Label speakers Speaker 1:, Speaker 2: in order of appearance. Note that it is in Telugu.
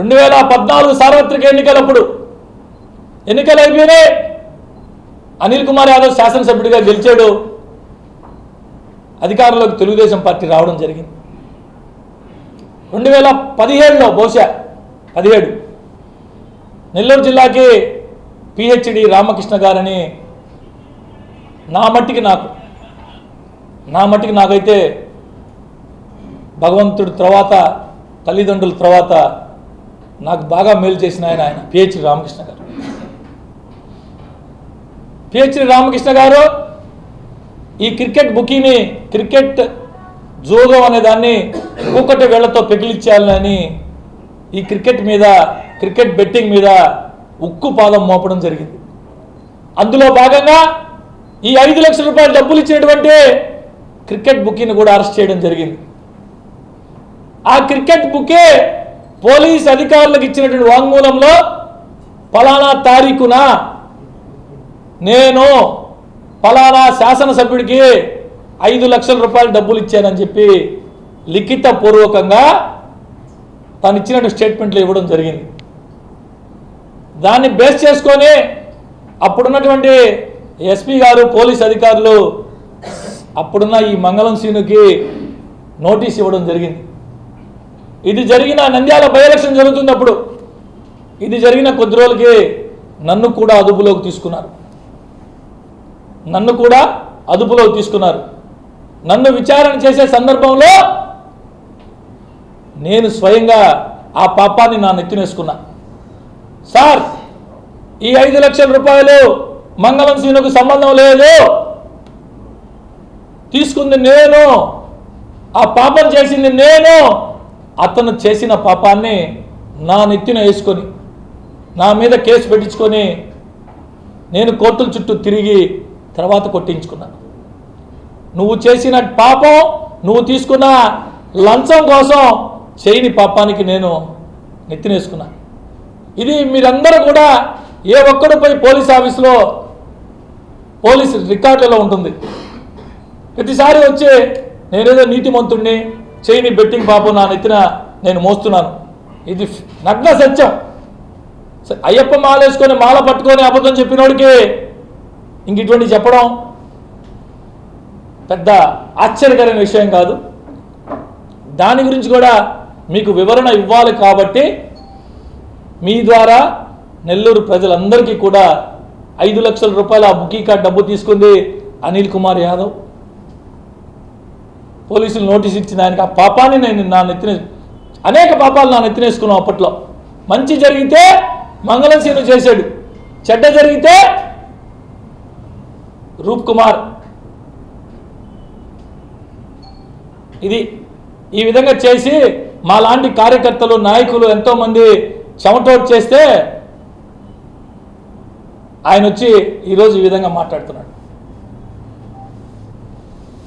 Speaker 1: రెండు వేల పద్నాలుగు సార్వత్రిక ఎన్నికలప్పుడు ఎన్నికలు అయిపోయినాయి అనిల్ కుమార్ యాదవ్ శాసనసభ్యుడిగా గెలిచాడు. అధికారంలోకి తెలుగుదేశం పార్టీ రావడం జరిగింది. రెండు వేల పదిహేడులో బహుశా పదిహేడు నెల్లూరు జిల్లాకి పిహెచ్డి రామకృష్ణ గారని నా మట్టికి నాకు నా మట్టికి నాకైతే భగవంతుడి తర్వాత తల్లిదండ్రుల తర్వాత నాకు బాగా మేలు చేసిన ఆయన ఆయన పిహెచ్డి రామకృష్ణ గారు. పిహెచ్డి రామకృష్ణ గారు ఈ క్రికెట్ బుకీని క్రికెట్ జోగం అనే దాన్ని కూకటి వేళ్ళతో పెకిలిచ్చేయాలని ఈ క్రికెట్ మీద క్రికెట్ బెట్టింగ్ మీద ఉక్కు పాదం మోపడం జరిగింది. అందులో భాగంగా ఈ ఐదు లక్షల రూపాయలు డబ్బులు ఇచ్చినటువంటి క్రికెట్ బుకీని కూడా అరెస్ట్ చేయడం జరిగింది. ఆ క్రికెట్ బుకే పోలీస్ అధికారులకు ఇచ్చినటువంటి వాంగ్మూలంలో ఫలానా తారీఖున నేను ఫలానా శాసనసభ్యుడికి ఐదు లక్షల రూపాయలు డబ్బులు ఇచ్చానని చెప్పి లిఖిత పూర్వకంగా తను ఇచ్చినటువంటి స్టేట్మెంట్లు ఇవ్వడం జరిగింది. దాన్ని బేస్ చేసుకొని అప్పుడున్నటువంటి ఎస్పీ గారు పోలీస్ అధికారులు అప్పుడున్న ఈ మంగళం సీనుకి నోటీస్ ఇవ్వడం జరిగింది. ఇది జరిగిన నంద్యాల బై ఎలక్షన్ జరుగుతున్నప్పుడు ఇది జరిగిన కొద్ది రోజులకి నన్ను కూడా అదుపులోకి తీసుకున్నారు. నన్ను కూడా అదుపులోకి తీసుకున్నారు. నన్ను విచారణ చేసే సందర్భంలో నేను స్వయంగా ఆ పాపాన్ని నా నెత్తినేసుకున్నా. సార్ ఈ ఐదు లక్షల రూపాయలు మంగళం సీనుకు సంబంధం లేదు. తీసుకుంది నేను. ఆ పాపం చేసింది నేను. అతను చేసిన పాపాన్ని నా నెత్తిన వేసుకొని నా మీద కేసు పెట్టించుకొని నేను కోర్టుల చుట్టూ తిరిగి తర్వాత కొట్టించుకున్నాను. నువ్వు చేసిన పాపం నువ్వు తీసుకున్న లంచం కోసం చేయని పాపానికి నేను నెత్తినేసుకున్నాను ఇది మీరందరూ కూడా ఏ ఒక్కడు పోయి పోలీస్ ఆఫీస్లో పోలీస్ రికార్డులలో ఉంటుంది. ప్రతిసారి వచ్చి నేనేదో నీతిమంతుణ్ణి చేయని బెట్టింగ్ పాపం నా నెత్తిన నేను మోస్తున్నాను. ఇది నగ్న సత్యం. అయ్యప్ప మాలేసుకొని మాల పట్టుకొని అబద్ధం చెప్పినోడికి ఇంక ఇటువంటి చెప్పడం పెద్ద ఆశ్చర్యకరమైన విషయం కాదు. దాని గురించి కూడా మీకు వివరణ ఇవ్వాలి కాబట్టి మీ ద్వారా నెల్లూరు ప్రజలందరికీ కూడా ఐదు లక్షల రూపాయల ఆ బుకీ కార్డ్ డబ్బు తీసుకుంది అనిల్ కుమార్ యాదవ్. పోలీసులు నోటీస్ ఇచ్చిన ఆయనకి ఆ పాపాన్ని నేను నా నెత్తిన అనేక పాపాలు నా నెత్తినేసుకున్నాం అప్పట్లో. మంచి జరిగితే మంగళసీను చేశాడు. చెడ్డ జరిగితే రూప్ కుమార్. ఇది ఈ విధంగా చేసి మా లాంటి కార్యకర్తలు నాయకులు ఎంతోమంది చెమటోట్ చేస్తే ఆయన వచ్చి ఈరోజు ఈ విధంగా మాట్లాడుతున్నాడు.